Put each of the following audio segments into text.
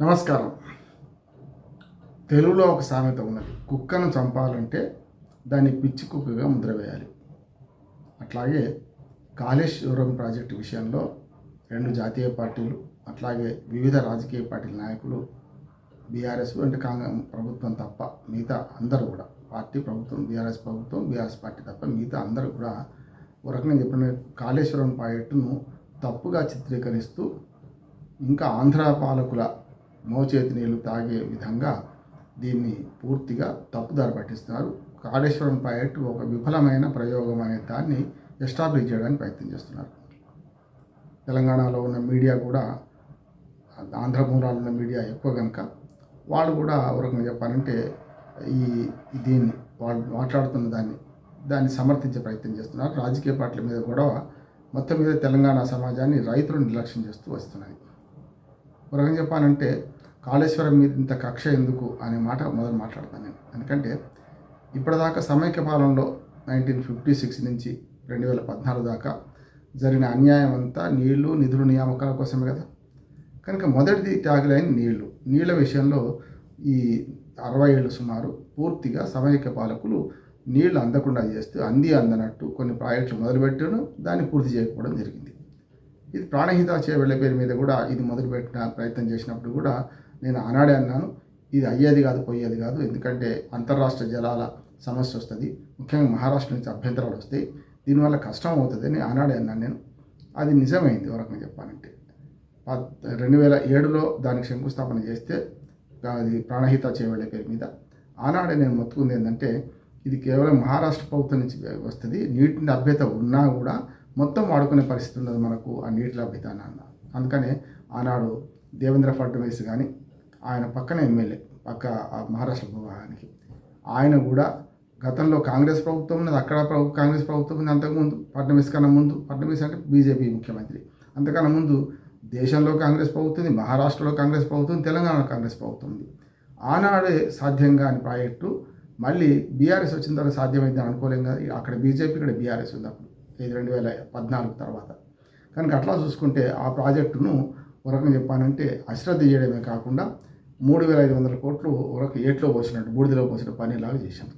నమస్కారం. తెలుగులో ఒక సామెత ఉన్నది. కుక్కను చంపాలంటే దాన్ని పిచ్చి కుక్కగా ముద్ర వేయాలి. అట్లాగే కాళేశ్వరం ప్రాజెక్టు విషయంలో రెండు జాతీయ పార్టీలు అట్లాగే వివిధ రాజకీయ పార్టీల నాయకులు బీఆర్ఎస్ అంటే కాంగ్రెస్ ప్రభుత్వం తప్ప మిగతా అందరూ కూడా పార్టీ ప్రభుత్వం బీఆర్ఎస్ ప్రభుత్వం బీఆర్ఎస్ పార్టీ తప్ప మిగతా అందరూ కూడా ఒక రకంగా చెప్పిన కాళేశ్వరం ప్రాజెక్టును తప్పుగా చిత్రీకరిస్తూ ఇంకా ఆంధ్ర పాలకుల మోచేతి నీళ్ళు తాగే విధంగా దీన్ని పూర్తిగా తప్పుదారి పట్టిస్తున్నారు. కాళేశ్వరం ప్రాజెక్టు ఒక విఫలమైన ప్రయోగం అనే దాన్ని ఎస్టాబ్లిష్ చేయడానికి ప్రయత్నం చేస్తున్నారు. తెలంగాణలో ఉన్న మీడియా కూడా ఆంధ్ర మూలాలు ఉన్న మీడియా ఎక్కువ కనుక వాళ్ళు కూడా ఒక రకంగా చెప్పాలంటే ఈ దీన్ని వాళ్ళు మాట్లాడుతున్న దాన్ని దాన్ని సమర్థించే ప్రయత్నం చేస్తున్నారు. రాజకీయ పార్టీల మీద గొడవ మొత్తం మీద తెలంగాణ సమాజాన్ని రైతులు నిర్లక్ష్యం చేస్తూ వస్తున్నాయి ఒక రకంగా చెప్పాలంటే కాళేశ్వరం మీద ఇంత కక్ష ఎందుకు అనే మాట మొదలు మాట్లాడతాను నేను. ఎందుకంటే ఇప్పటిదాకా సమైక్య పాలనలో నైన్టీన్ ఫిఫ్టీ సిక్స్ నుంచి రెండు వేల పద్నాలుగు దాకా జరిగిన అన్యాయం అంతా నీళ్ళు నిధులు నియామకాల కోసమే కదా. కనుక మొదటిది ట్యాగ్లైన్ నీళ్ళు. నీళ్ళ విషయంలో ఈ అరవై ఏళ్ళు సుమారు పూర్తిగా సమైక్య పాలకులు నీళ్ళు అందకుండా చేస్తూ అంది అందనట్టు కొన్ని ప్రాజెక్టులు మొదలుపెట్టడం దాన్ని పూర్తి చేయకపోవడం జరిగింది. ఇది ప్రాణహిత చేయవెళ్ళ పేరు మీద కూడా ఇది మొదలుపెట్టిన ప్రయత్నం చేసినప్పుడు కూడా నేను ఆనాడే అన్నాను ఇది అయ్యేది కాదు పోయేది కాదు ఎందుకంటే అంతర్రాష్ట్ర జలాల సమస్య వస్తుంది ముఖ్యంగా మహారాష్ట్ర నుంచి అభ్యంతరాలు వస్తాయి దీనివల్ల కష్టం అవుతుంది అని ఆనాడే అన్నాను నేను. అది నిజమైంది ఒక చెప్పాలంటే. పద్- రెండు వేల ఏడులో దానికి శంకుస్థాపన చేస్తే అది ప్రాణహిత చేయబడే పేరు మీద. ఆనాడే నేను మొత్తుకుంది ఏంటంటే ఇది కేవలం మహారాష్ట్ర ప్రభుత్వం నుంచి వస్తుంది నీటి లభ్యత ఉన్నా కూడా మొత్తం వాడుకునే పరిస్థితి ఉన్నది మనకు ఆ నీటి లభ్యత అన్న అందుకనే ఆనాడు దేవేంద్ర ఫడ్నవీస్ కానీ ఆయన పక్కన ఎమ్మెల్యే పక్క ఆ మహారాష్ట్ర విభాగానికి ఆయన కూడా గతంలో కాంగ్రెస్ ప్రభుత్వం ఉన్నది అక్కడ ప్రభు కాంగ్రెస్ ప్రభుత్వం ఉంది అంతకుముందు ఫడ్నవీస్ కన్నా ముందు ఫడ్నవీస్ అంటే బీజేపీ ముఖ్యమంత్రి. అంతకన్నా ముందు దేశంలో కాంగ్రెస్ ప్రభుత్వం ఉంది మహారాష్ట్రలో కాంగ్రెస్ ప్రభుత్వం ఉంది, తెలంగాణలో కాంగ్రెస్ ప్రభుత్వం ఉంది. ఆనాడే సాధ్యం కాని ప్రాజెక్టు మళ్ళీ బీఆర్ఎస్ వచ్చిన తర్వాత సాధ్యమైంది అని అనుకోలేం కదా అక్కడ బీజేపీ ఇక్కడ బీఆర్ఎస్ ఉంది అప్పుడు ఇది రెండు వేల పద్నాలుగు తర్వాత. కనుక అట్లా చూసుకుంటే ఆ ప్రాజెక్టును ఒక రకంగా చెప్పానంటే అశ్రద్ధ చేయడమే కాకుండా మూడు వేల ఐదు వందల కోట్లు ఒక ఏట్లో పోసినట్టు బూడిదలో పోసిన పనిలాగా చేశాం.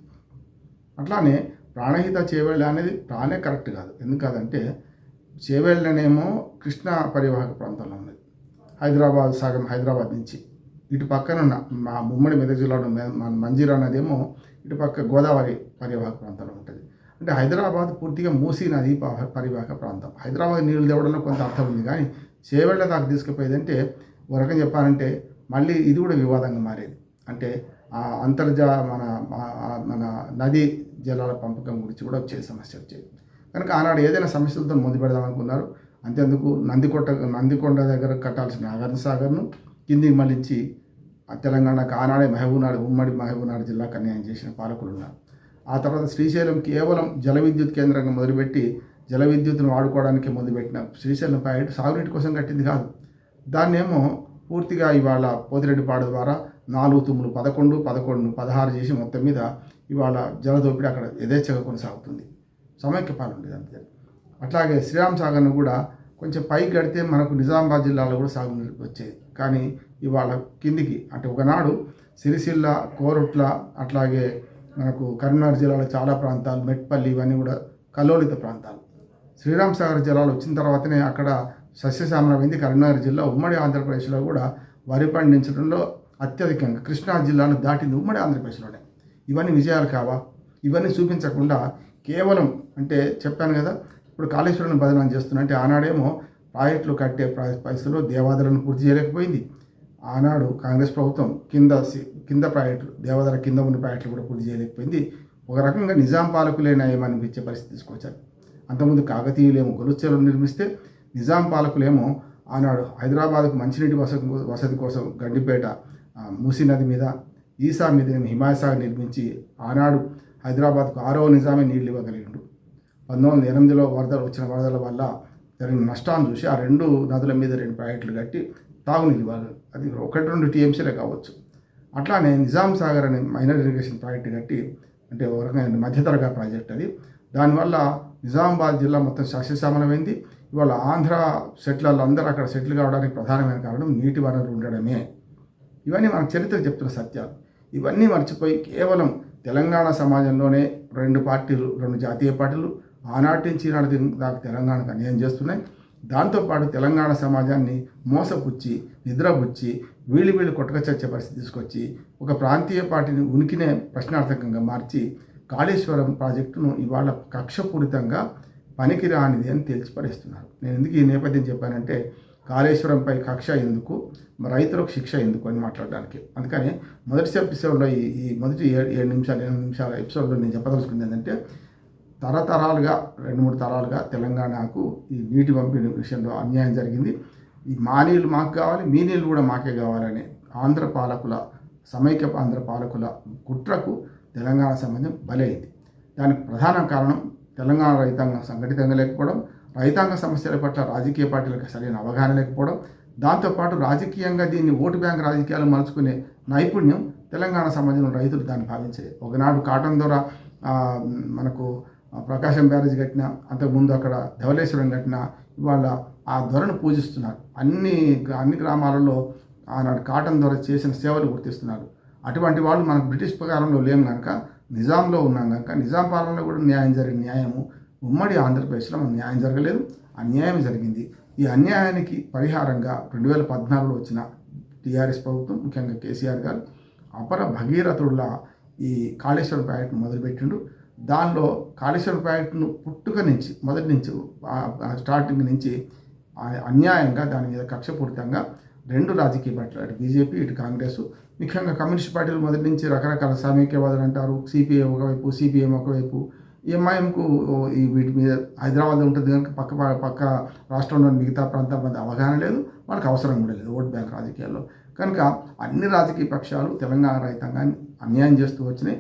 అట్లానే ప్రాణహిత చేవేళ్ళ అనేది ప్రాణే కరెక్ట్ కాదు. ఎందుకంటే చేవేళ్ళనేమో కృష్ణా పరివాహక ప్రాంతంలో ఉన్నది. హైదరాబాద్ సగం హైదరాబాద్ నుంచి ఇటు పక్కన ఉన్న మా ముమ్మడి మెదక్ జిల్లాలో మంజీరా నదేమో ఇటు పక్క గోదావరి పరివాహక ప్రాంతంలో ఉంటుంది. అంటే హైదరాబాద్ పూర్తిగా మూసీ నది పరివాహక ప్రాంతం. హైదరాబాద్ నీళ్ళు తేవడంలో కొంత అర్థం ఉంది కానీ చేవేళ్ళ దాకా తీసుకుపోయేదంటే ఒక రకం చెప్పాలంటే మళ్ళీ ఇది కూడా వివాదంగా మారేది. అంటే ఆ అంతర్జా మన మన నది జలాల పంపకం గురించి కూడా వచ్చే సమస్య వచ్చేది. కనుక ఆనాడు ఏదైనా సమస్యలతో ముందు పెడదాం అనుకున్నారు. అంతేందుకు? నందికొట్ట నందికొండ దగ్గర కట్టాల్సిన నాగార్జున సాగర్ను కిందికి మళ్ళించి ఆ తెలంగాణకు ఆనాడే మహబూబ్నాడు ఉమ్మడి మహబూబ్నాడు జిల్లాకు అన్యాయం చేసిన పాలకులు ఉన్నారు. ఆ తర్వాత శ్రీశైలం కేవలం జల విద్యుత్ కేంద్రంగా మొదలుపెట్టి జల విద్యుత్ను వాడుకోవడానికి మొదలుపెట్టిన శ్రీశైలం ప్రాజెక్టు సాగునీటి కోసం కట్టింది కాదు. దాన్నేమో పూర్తిగా ఇవాళ పోతిరెడ్డిపాడు ద్వారా నాలుగు తుమ్ములు పదకొండు పదకొండు పదహారు చేసి మొత్తం మీద ఇవాళ జలదోపిడి అక్కడ యథేచ్ఛగా కొనసాగుతుంది. సమైక్య పాలన లేదు అంతే. అట్లాగే శ్రీరామ్ సాగర్ను కూడా కొంచెం పైకి కడితే మనకు నిజామాబాద్ జిల్లాలో కూడా సాగునీరు వచ్చేది. కానీ ఇవాళ కిందికి అంటే ఒకనాడు సిరిసిల్ల కోరుట్ల అట్లాగే మనకు కరీంనగర్ జిల్లాలో చాలా ప్రాంతాలు మెట్పల్లి ఇవన్నీ కూడా కల్లోలిత ప్రాంతాలు. శ్రీరామ్ సాగర్ జిల్లాలో వచ్చిన తర్వాతనే అక్కడ సస్యశ్యామలమైంది కరీంనగర్ జిల్లా ఉమ్మడి ఆంధ్రప్రదేశ్లో కూడా వరి పండించడంలో అత్యధికంగా కృష్ణా జిల్లాను దాటింది ఉమ్మడి ఆంధ్రప్రదేశ్లోనే. ఇవన్నీ విజయాలు కావా? ఇవన్నీ చూపించకుండా కేవలం అంటే చెప్పాను కదా ఇప్పుడు కాళేశ్వరం బదనాం చేస్తున్నా అంటే ఆనాడేమో ప్రాజెక్టులు కట్టే ప్ర- పరిస్థితుల్లో దేవాదాలను పూర్తి చేయలేకపోయింది. ఆనాడు కాంగ్రెస్ ప్రభుత్వం కింద కింద ప్రాజెక్టులు దేవాదాల కింద ఉన్న ప్రాజెక్టులు కూడా పూర్తి చేయలేకపోయింది. ఒక రకంగా నిజాం పాలకులే నయమనిపించే పరిస్థితి తీసుకొచ్చారు. అంతకుముందు కాకతీయులేమో గొలుచెలు నిర్మిస్తే నిజాం పాలకులేమో ఆనాడు హైదరాబాద్కు మంచినీటి వసతి వసతి కోసం గండిపేట మూసీ నది మీద ఈసా మీద హిమాయసాగర్ నిర్మించి ఆనాడు హైదరాబాద్కు ఆరో నిజామే నీళ్ళు ఇవ్వగలిగిండు. పంతొమ్మిది వందల ఎనిమిదిలో వరదలు వచ్చిన వరదల వల్ల జరిగిన నష్టాన్ని చూసి ఆ రెండు నదుల మీద రెండు ప్రాజెక్టులు కట్టి తాగునీరు ఇవ్వాలి. అది ఒకటి రెండు టీఎంసీలే కావచ్చు. అట్లానే నిజాం సాగర్ అనే మైనర్ ఇరిగేషన్ ప్రాజెక్ట్ కట్టి అంటే ఒక రకమైన మధ్యతరగా ప్రాజెక్ట్ అది. దానివల్ల నిజామాబాద్ జిల్లా మొత్తం సస్యశ్యామలమైంది ఇవాళ ఆంధ్ర సెటిలర్లు అందరూ అక్కడ సెటిల్ కావడానికి ప్రధానమైన కారణం నీటి వనరు ఉండడమే. ఇవన్నీ మన చరిత్ర చెప్తున్న సత్యాలు. ఇవన్నీ మర్చిపోయి కేవలం తెలంగాణ సమాజంలోనే రెండు పార్టీలు రెండు జాతీయ పార్టీలు ఆనాటి నుంచి ఈనాటి దాకా తెలంగాణకు అన్యాయం చేస్తున్నాయి. దాంతోపాటు తెలంగాణ సమాజాన్ని మోసపుచ్చి నిద్రపుచ్చి వీళ్ళు వీళ్ళు కొట్టకచచ్చే పరిస్థితి తీసుకొచ్చి ఒక ప్రాంతీయ పార్టీని ఉనికినే ప్రశ్నార్థకంగా మార్చి కాళేశ్వరం ప్రాజెక్టును ఇవాళ కక్షపూరితంగా పనికిరానిది అని తేల్చిపడేస్తున్నారు నేను ఎందుకు ఈ నేపథ్యం చెప్పానంటే కాళేశ్వరంపై కక్ష ఎందుకు రైతులకు శిక్ష ఎందుకు అని మాట్లాడడానికి. అందుకని మొదటి ఎపిసోడ్లో ఈ ఈ మొదటి ఏడు ఏడు నిమిషాలు ఎనిమిది నిమిషాల ఎపిసోడ్లో నేను చెప్పదలుచుకుంది ఏంటంటే తరతరాలుగా రెండు మూడు తరాలుగా తెలంగాణకు ఈ నీటి పంపిణీ విషయంలో అన్యాయం జరిగింది. ఈ మా నీళ్ళు మాకు కావాలి మీ నీళ్ళు కూడా మాకే కావాలని ఆంధ్ర పాలకుల సమైక్య ఆంధ్ర పాలకుల కుట్రకు తెలంగాణ సమాజం బలైంది. దానికి ప్రధాన కారణం తెలంగాణ రైతాంగం సంఘటితంగా లేకపోవడం రైతాంగ సమస్యల పట్ల రాజకీయ పార్టీలకు సరైన అవగాహన లేకపోవడం దాంతోపాటు రాజకీయంగా దీన్ని ఓటు బ్యాంక్ రాజకీయాలు మలుచుకునే నైపుణ్యం తెలంగాణ సమాజంలో రైతులు దాన్ని భావించలేదు ఒకనాడు కాటన్ ద్వారా మనకు ప్రకాశం బ్యారేజ్ కట్టిన అంతకుముందు అక్కడ ధవలేశ్వరం కట్టిన ఇవాళ ఆ ధ్వరను పూజిస్తున్నారు. అన్ని అన్ని గ్రామాలలో ఆనాడు కాటన్ ద్వారా చేసిన సేవలు గుర్తిస్తున్నారు. అటువంటి వాళ్ళు మనకు బ్రిటిష్ ప్రకారంలో లేము కనుక నిజాంలో ఉన్నాం కనుక నిజాం పాలనలో కూడా న్యాయం జరిగిన న్యాయము ఉమ్మడి ఆంధ్రప్రదేశ్లో మనకు న్యాయం జరగలేదు అన్యాయం జరిగింది. ఈ అన్యాయానికి పరిహారంగా రెండు వేల పద్నాలుగులో వచ్చిన టీఆర్ఎస్ ప్రభుత్వం ముఖ్యంగా కేసీఆర్ గారు అపర భగీరథుడులా ఈ కాళేశ్వరం ప్రాజెక్టును మొదలుపెట్టిండు. దానిలో కాళేశ్వరం ప్రాజెక్టును పుట్టుక నుంచి మొదటి నుంచి స్టార్టింగ్ నుంచి అన్యాయంగా దాని మీద కక్షపూరితంగా రెండు రాజకీయ పార్టీలు అటు బీజేపీ ఇటు కాంగ్రెస్. ముఖ్యంగా కమ్యూనిస్ట్ పార్టీలు మొదటి నుంచి రకరకాల సామీక్యవాదులు అంటారు. సిపిఐ ఒకవైపు సిపిఎం ఒకవైపు. ఎంఐఎంకు ఈ వీటి మీద హైదరాబాద్ ఉంటుంది కనుక పక్క పక్క రాష్ట్రంలోని మిగతా ప్రాంతాల మధ్య అవగాహన లేదు. వాళ్ళకి అవసరం కూడా లేదు ఓట్ బ్యాంక్ రాజకీయాల్లో. కనుక అన్ని రాజకీయ పక్షాలు తెలంగాణ రైతాంగాన్ని అన్యాయం చేస్తూ వచ్చినాయి.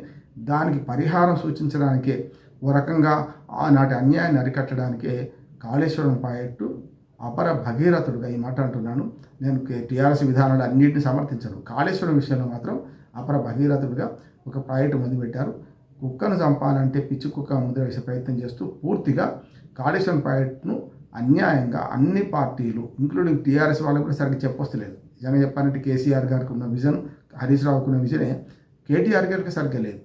దానికి పరిహారం సూచించడానికే ఓ రకంగా ఆనాటి అన్యాయాన్ని అరికట్టడానికే కాళేశ్వరం ప్రాజెక్టు అపర భగీరథుడుగా ఈ మాట అంటున్నాను. నేను టీఆర్ఎస్ విధానాలు అన్నింటిని సమర్థించను. కాళేశ్వరం విషయంలో మాత్రం అపర భగీరథుడుగా ఒక ప్రాజెక్టు మొదలుపెట్టారు కుక్కను చంపాలంటే పిచ్చి కుక్క ముద్ర వేసే ప్రయత్నం చేస్తూ పూర్తిగా కాళేశ్వరం ప్రాజెక్టును అన్యాయంగా అన్ని పార్టీలు ఇంక్లూడింగ్ టీఆర్ఎస్ వాళ్ళకు కూడా సరిగ్గా చెప్పొస్తలేదు. నిజంగా చెప్పాలంటే కేసీఆర్ గారికి ఉన్న విజన్ హరీష్ రావుకు ఉన్న విజనే కేటీఆర్ గారికి సరిగ్గా లేదు.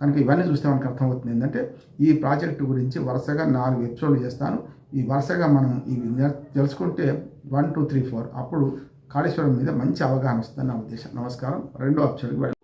కనుక ఇవన్నీ చూస్తే మనకు అర్థమవుతుంది ఏంటంటే ఈ ప్రాజెక్టు గురించి వరుసగా నాలుగు ఎపిసోడ్లు చేస్తాను. ఈ వరుసగా మనం ఇవి తెలుసుకుంటే వన్ టూ త్రీ ఫోర్ అప్పుడు కాళేశ్వరం మీద మంచి అవగాహన వస్తుందని నా ఉద్దేశం. నమస్కారం. రెండో ఎపిసోడ్కి